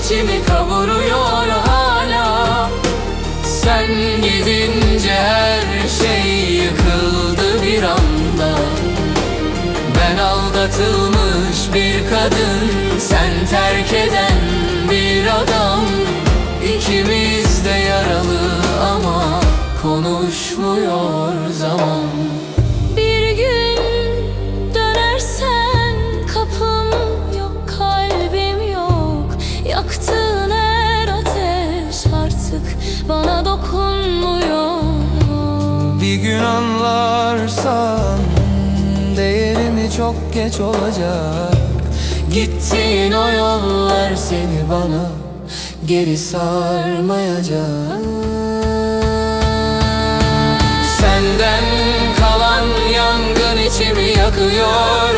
içimi kavuruyor hala. Sen gidince her şey yıkıldı bir anda. Ben aldatılmış bir kadın Sen terk eden bir adam. İkimiz de yaralı ama konuşmuyor zaman bana dokunmuyor. Bir gün anlarsan Değerimi çok geç olacak. Gittiğin o yollar seni bana Geri sarmayacak. Senden kalan yangın içimi yakıyor